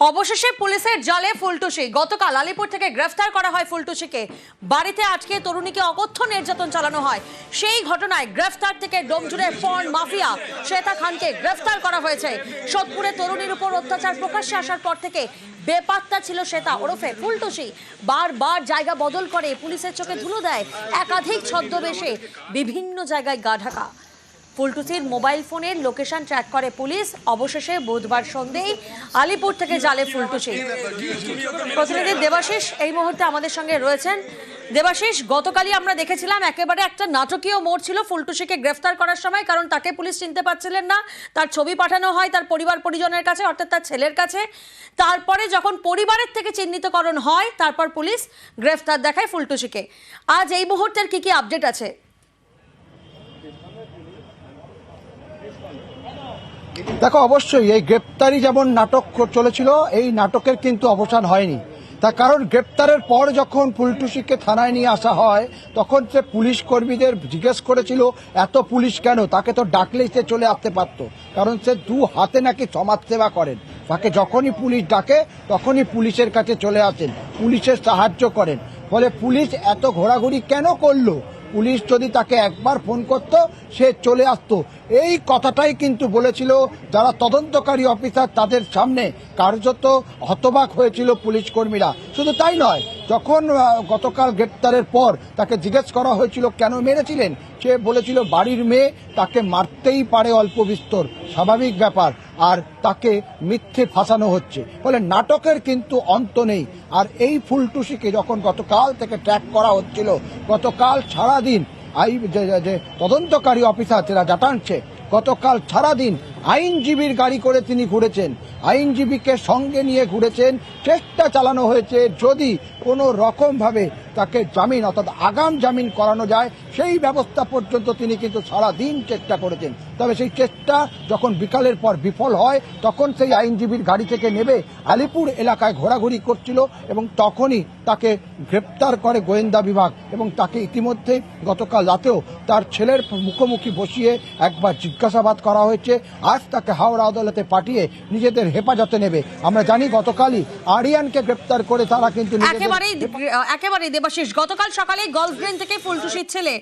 অবশেষে পুলিশের জালে ফুলটুসি। গতকাল আলিপুর থেকে গ্রেফতার করা হয় ফুলটুসিকে। বাড়িতে আজকে তরুণীকে অকথ্য নির্যাতন চালানো হয়। সেই ঘটনায় গ্রেফতার থেকে ডোমজুড়ে পর্ন মাফিয়া শ্বেতা খানকে গ্রেফতার করা হয়েছে। সোদপুরে তরুণীর উপর অত্যাচার প্রকাশ্যে আসার পর থেকে বেপাত্তা ছিল শ্বেতা ওরফে ফুলটুসি। বারবার জায়গা বদল করে পুলিশের চোখে ধুলো দেয় একাধিক ছদ্মবেশে। বিভিন্ন জায়গায় গা ঢাকা। ফুলটুসির মোবাইল ফোনের লোকেশন ট্র্যাক করে পুলিশ। অবশেষে বুধবার সন্ধেই আলিপুর থেকে জালে ফুলটুসি। প্রতিনিধি দেবাশিস, এই মুহূর্তে আমাদের সঙ্গে রয়েছেন। দেবাশিস, গতকালই আমরা দেখেছিলাম একেবারে একটা নাটকীয় মোড় ছিল ফুলটুসিকে গ্রেফতার করার সময়, কারণ তাকে পুলিশ চিনতে পারছিলেন না। তার ছবি পাঠানো হয় তার পরিবার পরিজনের কাছে, অর্থাৎ তার ছেলের কাছে। তারপরে যখন পরিবারের থেকে চিহ্নিতকরণ হয়, তারপর পুলিশ গ্রেফতার দেখায় ফুলটুসিকে। আজ এই মুহূর্তের কি কি আপডেট আছে? দেখো, অবশ্যই এই গ্রেপ্তারি যেমন নাটক চলেছিল, এই নাটকের কিন্তু অবসান হয়নি। তার কারণ, গ্রেপ্তারের পর যখন ফুলটুসিকে থানায় নিয়ে আসা হয়, তখন সে পুলিশ কর্মীদের জিজ্ঞেস করেছিল, এত পুলিশ কেন? তাকে তো ডাকলেই সে চলে আসতে পারতো। কারণ সে দু হাতে নাকি সমাজ সেবা করেন। তাকে যখনই পুলিশ ডাকে, তখনই পুলিশের কাছে চলে আসেন, পুলিশের সাহায্য করেন। ফলে পুলিশ এত ঘোরাঘুরি কেন করল? পুলিশ যদি তাকে একবার ফোন করত সে চলে আসতো। এই কথাটাই কিন্তু বলেছিল যারা তদন্তকারী অফিসার তাদের সামনে কার্যত হতবাক হয়েছিল পুলিশ কর্মীরা। শুধু তাই নয়, যখন গতকাল গ্রেপ্তারের পর তাকে জিজ্ঞেস করা হয়েছিল, কেন মেরেছিলেন? সে বলেছিল, বাড়ির মেয়ে তাকে মারতেই পারে অল্প বিস্তর। স্বাভাবিক ব্যাপার। আর তাকে মিথ্যে ফাঁসানো হচ্ছে। ফলে নাটকের কিন্তু অন্ত নেই। আর এই ফুলটুসিকে যখন গতকাল থেকে ট্র্যাক করা হচ্ছিল, গতকাল সারাদিন আই যে তদন্তকারী অফিসার তারা জাটানছে, গতকাল সারাদিন আইনজীবীর গাড়ি করে তিনি ঘুরেছেন। আইনজীবীকে সঙ্গে নিয়ে ঘুরেছেন। চেষ্টা চালানো হয়েছে যদি কোনো রকমভাবে তাকে জামিন, অর্থাৎ আগাম জামিন করানো যায় সেই ব্যবস্থা পর্যন্ত তিনি কিন্তু সারা দিন চেষ্টা করেছেন। তবে সেই চেষ্টা যখন বিকালের পর বিফল হয়, তখন সেই আইনজীবীর গাড়ি থেকে নেবে আলিপুর এলাকায় ঘোরাঘুরি করছিল এবং তখনই তাকে গ্রেপ্তার করে গোয়েন্দা বিভাগ এবং তাকে ইতিমধ্যে গতকাল রাতেও তার ছেলের মুখোমুখি বসিয়ে একবার জিজ্ঞাসাবাদ করা হয়েছে। আজ তাকে হাওড়া আদালতে পাঠিয়ে নিজেদের হেফাজতে নেবে। আমরা জানি গতকালই আরিয়ানকে গ্রেপ্তার করে তারা কিন্তু একেবারেই দেবাশিস, গতকাল সকালে গলফ গ্রিন থেকে ফুলটুসির ছেলে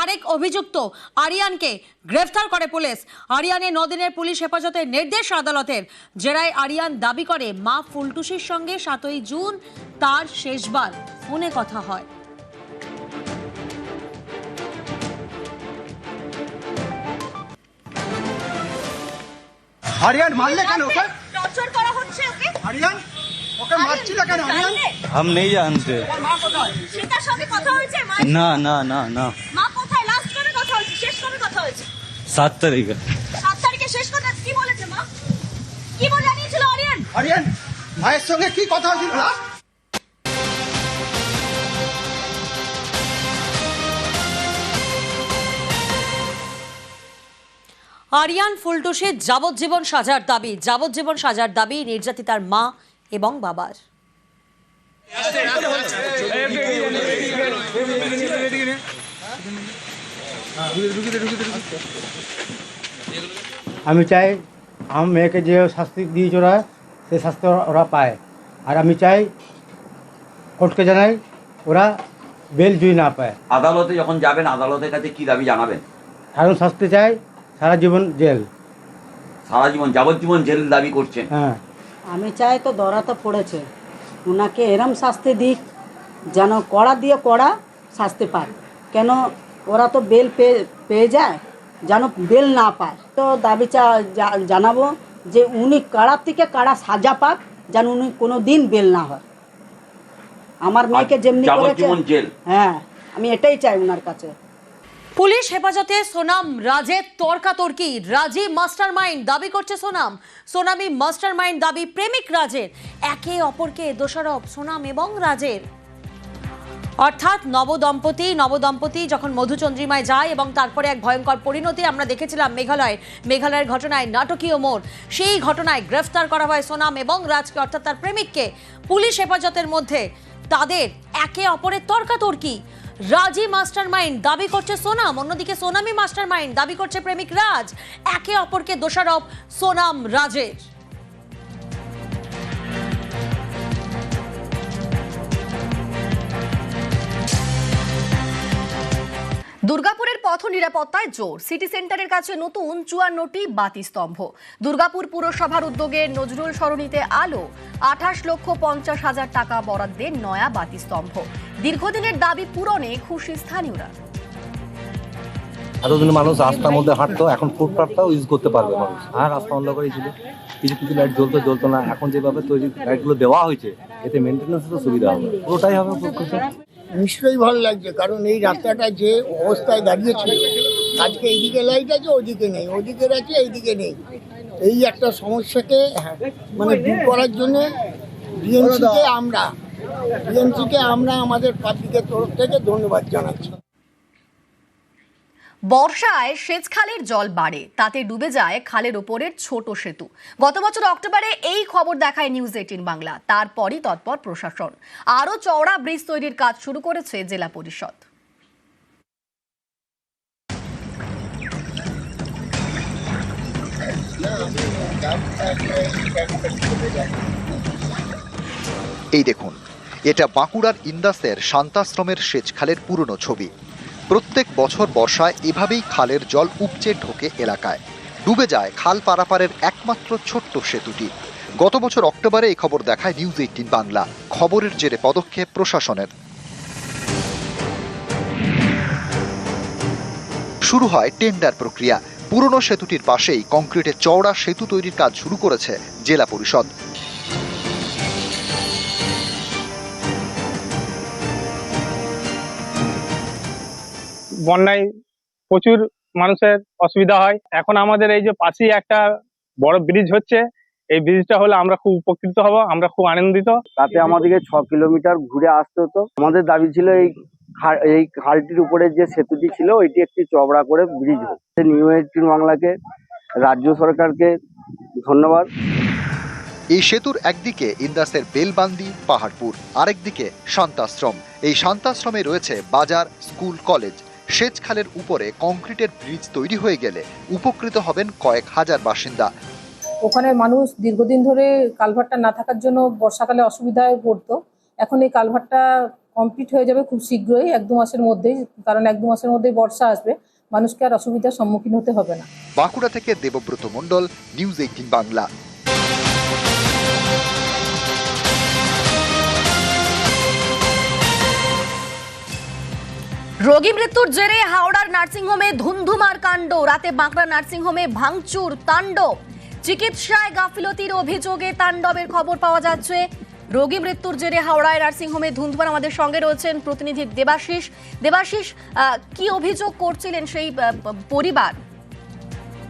আরেক অভিযুক্ত আরিয়ানকে গ্রেফতার করে পুলিশ। আরিয়ানের নদিনের পুলিশ হেফাজতের নির্দেশ আদালতের। জেরায় আরিয়ান দাবি করে মা ফুলটুসির সঙ্গে সাতই জুন তার শেষবার ফোনে কথা হয়। আরিয়ান মারলে কেন? ওকে? কথা হয়েছে শেষ কবে কথা হয়েছে सात तारीख है সাত তারিখে শেষ কথা কি বলেছে মা কি বলে জানিয়েছিল আরিয়ান আরিয়ান মায়ের সঙ্গে কি কথা হয়েছিল last? আরিয়ান ফুলটুসির যাবজ্জীবন সাজার দাবি যাবজ্জীবন সাজার দাবি নির্যাতিতার মা এবং বাবার। আমি চাই আমার মেয়েকে যে শাস্তি দিয়েছে ওরা সে শাস্তি ওরা- ওরা পায়। আর আমি চাই কোর্টকে জানাই ওরা বেল জুই না পায়। আদালতে যখন যাবেন আদালতের কাছে কি দাবি জানাবেন? কারণ শাস্তি চাই সারা জীবন জেল। সারা জীবন যাবজ্জীবন জেল দাবি করছেন। হ্যাঁ। আমি চাই তো ধরা তো পড়েছে। ওনাকে এরম শাস্তি দিক যেন কড়া দিয়ে কড়া শাস্তি পায়। কেন ওরা তো বেল পেয়ে পেয়ে যায় যেন বেল না পায়। তো দাবি চা জানাব যে উনি কাড়ার থেকে কাড়া সাজা পাক যেন উনি কোনো দিন বেল না হয়। আমার মেয়েকে যেমনি করেছে হ্যাঁ আমি এটাই চাই ওনার কাছে। পুলিশ হেফাজতে সোনাম রাজের তর্কাতর্কি। রাজি মাস্টার মাইন্ড দাবি করছে সোনাম। সোনামি মাস্টার মাইন্ড দাবি প্রেমিক রাজের। একে অপরকে দোষারোপ সোনাম এবং রাজের। অর্থাৎ নবদম্পতি নবদম্পতি যখন মধুচন্দ্রিমায় যায় এবং তারপরে এক ভয়ঙ্কর পরিণতি আমরা দেখেছিলাম মেঘালয়, মেঘালয়ের ঘটনায় নাটকীয় মোড়। সেই ঘটনায় গ্রেফতার করা হয় সোনাম এবং রাজকে, অর্থাৎ তার প্রেমিককে। পুলিশ হেফাজতের মধ্যে তাদের একে অপরের তর্কাতর্কি। রাজি মাস্টার মাইন্ড দাবি করছে সোনাম, অন্যদিকে সোনামি মাস্টার মাইন্ড দাবি করছে প্রেমিক রাজ। একে অপরকে দোষারোপ সোনাম রাজের। দুর্গাপুরের পথ নিরাপত্তায় জোর। সিটি সেন্টারের কাছে নতুন চুয়ান্নটি বাতি স্তম্ভ দুর্গাপুর পুরসভার উদ্যোগে নজরুল সরণিতে আলো। আঠাশ লক্ষ পঞ্চাশ হাজার টাকা বরাদ্দের নয়া বাতি স্তম্ভ দীর্ঘদিনের দাবি পূরণে খুশি স্থানীয়রা। এতদিন মানুষ রাস্তার মধ্যে হাঁটতো এখন ফুটপাথটাও ইউজ করতে পারবে মানুষ। হ্যাঁ রাস্তা অন্ধ করেই ছিল কিছু কিছু লাইট জ্বলতো জ্বলতো না। এখন যেভাবে তৈরি লাইটগুলো দেওয়া হয়েছে এতে মেনটেন্যান্সেরও সুবিধা হবে। পুরোটাই হবে নিশ্চয়ই ভালো লাগছে কারণ এই রাস্তাটা যে অবস্থায় দাঁড়িয়েছিল আজকে এইদিকে লাইট আছে ওদিকে নেই ওদিকে আছে এইদিকে নেই। এই একটা সমস্যাকে মানে দূর করার জন্য বিএনসিকে আমরা বিএনসিকে আমরা আমাদের পাবলিকের তরফ থেকে ধন্যবাদ জানাচ্ছি। বর্ষায় সেচ খালের জল বাড়ে তাতে ডুবে যায় খালের ওপরের ছোট সেতু। গত বছর অক্টোবরে এই খবর দেখায় নিউজ এইটিন বাংলা। তারপরই তৎপর প্রশাসন। আরও চওড়া ব্রিজ তৈরির কাজ শুরু করেছে জেলা পরিষদ। এই দেখুন এটা বাঁকুড়ার ইন্দাসের শান্তাশ্রমের সেচখালের পুরনো ছবি। প্রত্যেক বছর বর্ষায় এভাবেই খালের জল উপচে ঢোকে এলাকায়। ডুবে যায় খাল পারাপারের একমাত্র ছোট্ট সেতুটি। গত বছর অক্টোবরে এই খবর দেখায় নিউজ এইটিন বাংলা। খবরের জেরে পদক্ষেপ প্রশাসনের। শুরু হয় টেন্ডার প্রক্রিয়া। পুরনো সেতুটির পাশেই কংক্রিটের চওড়া সেতু তৈরির কাজ শুরু করেছে জেলা পরিষদ। বন্যায় প্রচুর মানুষের অসুবিধা হয়। এখন আমাদের এই যে পাশেই একটা বড় ব্রিজ হচ্ছে এই ব্রিজটা হলে আমরা খুব উপকৃত হব আমরা খুব আনন্দিত। তাতে আমাদেরকে ছ কিলোমিটার ঘুরে আসতে হতো। আমাদের দাবি ছিল এই এই খালটির উপরে যে সেতুটি ছিল ওইটি একটি চওড়া করে ব্রিজ হোক। নিউ এইটিন বাংলাকে রাজ্য সরকারকে ধন্যবাদ। এই সেতুর একদিকে ইন্দাসের বেলবান্দি পাহাড়পুর আরেকদিকে শান্তাশ্রম। এই শান্তাশ্রমে রয়েছে বাজার স্কুল কলেজ। সেচখালের উপরে কংক্রিটের ব্রিজ তৈরি হয়ে গেলে উপকৃত হবেন কয়েক হাজার বাসিন্দা। ওখানে মানুষ দীর্ঘদিন ধরে কালভারটা না থাকার জন্য বর্ষাকালে অসুবিধায় পড়তো। এখন এই কালভারটা কমপ্লিট হয়ে যাবে খুব শীঘ্রই এক দু মাসের মধ্যেই কারণ এক দু মাসের মধ্যেই বর্ষা আসবে। মানুষকে আর অসুবিধার সম্মুখীন হতে হবে না। বাঁকুড়া থেকে দেবব্রত মণ্ডল নিউজ এইটিন বাংলা। রোগী মৃত্যুর জেরে হাওড়ার নার্সিংহোমে ধুন্ধুমার কাণ্ড। রাতে বাঁকড়া নার্সিংহোমে ভাঙচুর তাণ্ডব চিকিৎসায় গাফিলতির অভিযোগে তাণ্ডবের খবর পাওয়া যাচ্ছে। রোগী মৃত্যুর জেরে হাওড়ায় নার্সিংহোমে ধুন্ধুমার আমাদের সঙ্গে রয়েছেন প্রতিনিধি দেবাশিস। দেবাশিস কি অভিযোগ করছিলেন সেই পরিবার?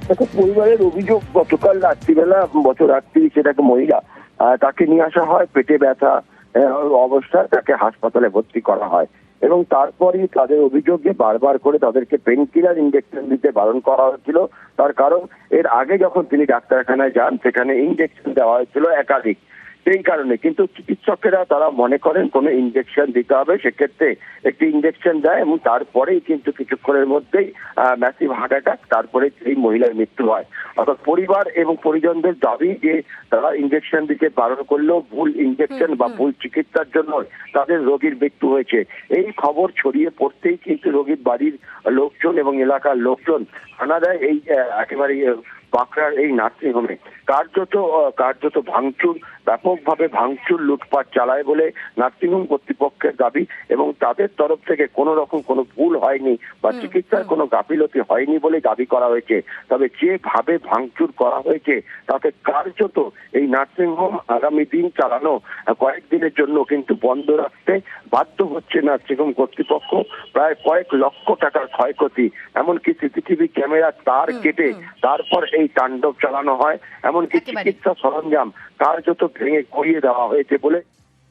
দেখো, পরিবারের অভিযোগ, গতকাল রাত্রিবেলা, বছর রাত্রি সেটাকে মহিলা তাকে নিয়ে আসা হয়, পেটে ব্যথা অবস্থায় তাকে হাসপাতালে ভর্তি করা হয়। এবং তারপরই তাদের অভিযোগে বারবার করে তাদেরকে পেন কিলার ইঞ্জেকশন দিতে বারণ করা হয়েছিল। তার কারণ, এর আগে যখন তিনি ডাক্তারখানায় যান, সেখানে ইঞ্জেকশন দেওয়া হয়েছিল একাধিক। সেই কারণে। কিন্তু চিকিৎসকেরা তারা মনে করেন কোনো ইঞ্জেকশন দিতে হবে সেক্ষেত্রে একটি ইঞ্জেকশন দেয় এবং তারপরেই কিন্তু কিছুক্ষণের মধ্যেই ম্যাসিভ হার্ট অ্যাটাক তারপরে এই মহিলার মৃত্যু হয়। অর্থাৎ পরিবার এবং পরিজনদের দাবি যে তারা ইঞ্জেকশন দিতে বারণ করলেও ভুল ইঞ্জেকশন বা ভুল চিকিৎসার জন্য তাদের রোগীর মৃত্যু হয়েছে। এই খবর ছড়িয়ে পড়তেই কিন্তু রোগীর বাড়ির লোকজন এবং এলাকার লোকজন আনা দেয় এই একেবারে বাঁকড়ার এই নার্সিংহোমে। কার্যত কার্যত ভাঙচুর ব্যাপকভাবে ভাঙচুর লুটপাট চালায় বলে নার্সিংহোম কর্তৃপক্ষের দাবি এবং তাদের তরফ থেকে কোনো রকম কোনো ভুল হয়নি বা চিকিৎসার কোনো গাফিলতি হয়নি বলে দাবি করা হয়েছে। তবে যেভাবে ভাঙচুর করা হয়েছে তাতে কার্যত এই নার্সিংহোম আগামী দিন চালানো কয়েকদিনের জন্য কিন্তু বন্ধ রাখতে বাধ্য হচ্ছে নার্সিংহোম কর্তৃপক্ষ। প্রায় কয়েক লক্ষ টাকার ক্ষয়ক্ষতি এমনকি সিসিটিভি ক্যামেরার তার কেটে তারপর এই তাণ্ডব চালানো হয়। এমনকি চিকিৎসা সরঞ্জাম কার্যত ভেঙে গড়িয়ে দেওয়া হয়েছে বলে